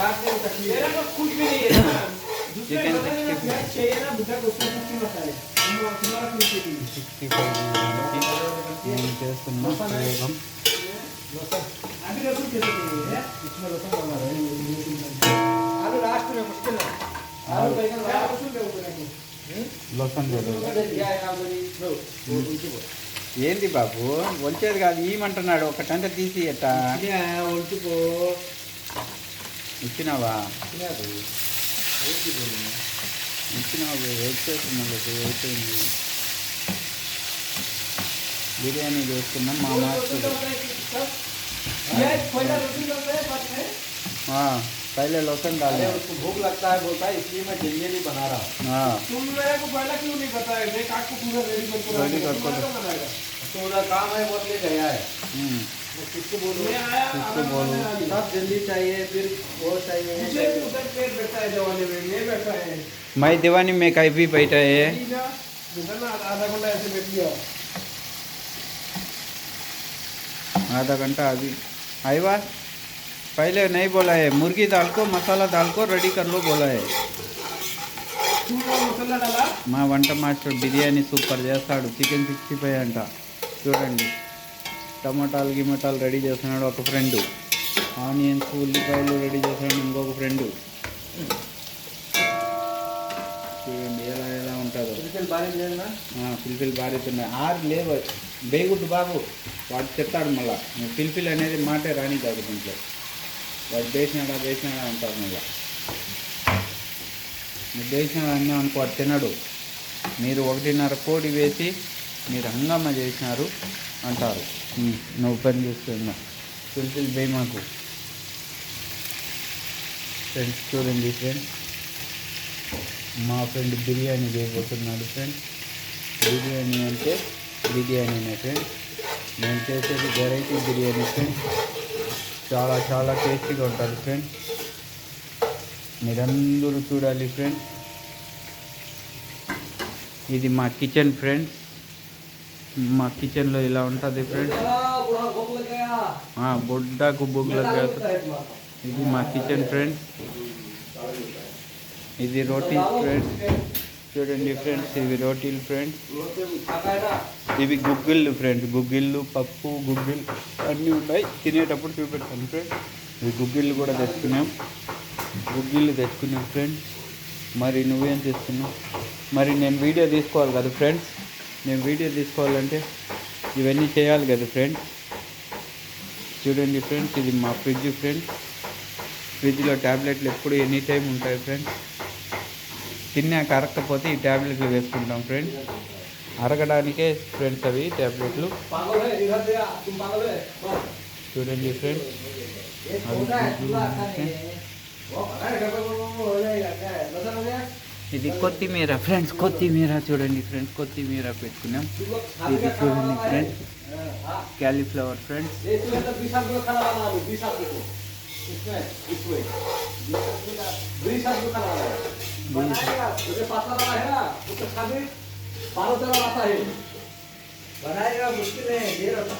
काटने में तकलीफ मेरा है तो कुछ भी नहीं है ना। दूसरे Chicken पता नहीं ना, 60 प्याज चाहिए ना बुढ़ा को उसमें कुछ नहीं होता है हम तुम्हारा कुछ नहीं है। సిక్స్టీ ఫైవ్ నేను చేస్తున్న ప్రయోగం अभी रसूल कैसे चाहिए इसमें लहसुन डालना है आलू लास्ट में मुश्किल है आलू बैगन क्या लास्ट रसूल क्या ऊपर है లొసన్ లేదు क्या है नाम बोली नो वो उनकी बोल ఏంది బాబు వచ్చేది కాదు ఈమంటున్నాడు ఒకటంటే తీసి ఎట్ట क्या है उनकी को ఇచ్చినావా क्या है उनकी बोली ఇచ్చినావు వచ్చేసింది అయిపోయింది బిర్యానీ చేసుకున్నాం మా మాస్టర్ प्याज पहला रसूल डालता है बाद में పైలే లొసన్ अरे डाले उसको भूख लगता है बोलता है इसलिए मैं जल्दी नहीं बना रहा हूँ हाँ तुम मेरे को पहला क्यों नहीं बताया मैं काट को पूरा रेडी करके Ready रखा करके तुम्हारा रख- कौन बनाएगा तो उधर काम है बोल के गया है हम्म, मैं किसको बोलूँ मैं आया किसको आधा बोलूं? बनाने वाली। सब जल्दी चाहिए फिर वो चाहिए ये मुझे भी चाहिए। उधर पेट बैठा है जवानी में मैं बैठा है मैं दीवानी में कहीं भी बैठा है ठीक है उधर ना आधा घंटा ऐसे बैठ गया आधा घंटा अभी आईवा पहले नहीं बोला है मुर्गी दाल को मसाला दाल को रेडी कर लो बोला है तुम वो मसाला डाला మా వంట మాస్టర్ బిర్యానీ సూపర్ చేస్తాడు చికెన్ సిక్స్టీ ఫైవ్ అంట చూడండి. టమాటాలు గిమటాలు రెడీ చేస్తున్నాడు ఒక ఫ్రెండు. ఆనియన్స్ ఉల్లిపాయలు రెడీ చేస్తున్నాడు ఇంకొక ఫ్రెండు. చూడండి ఎలా ఎలా ఉంటుందో. పిలిపిలు బారేస్తున్నాయి ఆరు లేవు. బేగుడ్డు బాబు. వాడు చెప్తాడు మళ్ళీ. పిలిపిల్ అనేది మాటే రాని కాదు ఇంట్లో వాడు వేసినాడా వేసినాడా అంటారు మళ్ళా. నువ్వు బేసినాడు అన్నీ అనుకో తినడు. మీరు ఒకటిన్నర కోడి వేసి మీరు రంగమ్మ చేసినారు అంటారు. నువ్వు పని చేస్తున్నా పిలిపిలు వేయి మాకు ఫ్రెండ్స్ చూడండి ఫ్రెండ్స్ మా ఫ్రెండ్ బిర్యానీ చేయబోతున్నాడు ఫ్రెండ్స్ బిర్యానీ అంటే బిర్యానీనే ఫ్రెండ్స్ నేను చేసేది వెరైటీ బిర్యానీ ఫ్రెండ్స్ చాలా చాలా టేస్టీగా ఉంటుంది ఫ్రెండ్స్ మీరందరూ చూడాలి ఫ్రెండ్స్ ఇది మా కిచెన్ ఫ్రెండ్స్ మా కిచెన్లో ఇలా ఉంటుంది ఫ్రెండ్స్ బొడ్డాకు బొగ్గులకు ఇది మా కిచెన్ ఫ్రెండ్స్ ఇది రోటీ ఫ్రెండ్స్ చూడండి ఫ్రెండ్స్ ఇవి రోటీలు ఫ్రెండ్స్ ఇవి గుగ్గిళ్ళు ఫ్రెండ్స్ గుగ్గిళ్ళు పప్పు గుగ్గిళ్ళు అన్నీ ఉన్నాయి తినేటప్పుడు చూపెట్టాను ఫ్రెండ్స్ ఇవి గుగ్గిళ్ళు కూడా తెచ్చుకున్నాం. గుగ్గిళ్ళు తెచ్చుకున్నాం ఫ్రెండ్స్ మరి నువ్వేం చేస్తున్నావు? మరి నేను వీడియో తీసుకోవాలి కదా ఫ్రెండ్స్ నేను వీడియో తీసుకోవాలంటే ఇవన్నీ చేయాలి కదా ఫ్రెండ్స్ చూడండి ఫ్రెండ్స్ ఇది మా ఫ్రిడ్జ్ ఫ్రెండ్స్ ఫ్రిడ్జ్లో ట్యాబ్లెట్లు ఎప్పుడు ఎనీ టైం ఉంటాయి ఫ్రెండ్స్ తిన్నాక అరక్కపోతే ఈ ట్యాబ్లెట్లు వేసుకుంటాం ఫ్రెండ్స్ అరగడానికే ఫ్రెండ్స్ అవి ట్యాబ్లెట్లు చూడండి ఫ్రెండ్స్ అవి छोटा है चूल्हा अच्छा नहीं है वो पता है घर पर वो हो जाएगा क्या है लसन हो गया ఇది కొత్తిమీర ఫ్రెండ్స్ కొత్తిమీర చూడండి ఫ్రెండ్స్ కొత్తిమీర పెట్టుకున్నాం ఇది చూడండి ఫ్రెండ్స్ క్యాలీఫ్లవర్ ఫ్రెండ్స్ ये चूल्हे तो बीस आदमी का खाना बना लो बीस आदमी को इसमें इसमें बीस आदमी का बीस आदमी का खाना बनाएगा बनाएगा मुझे पाता बना है ना उसका खाने बारह तेरह आता है बनाएगा मुश्किल है देर होता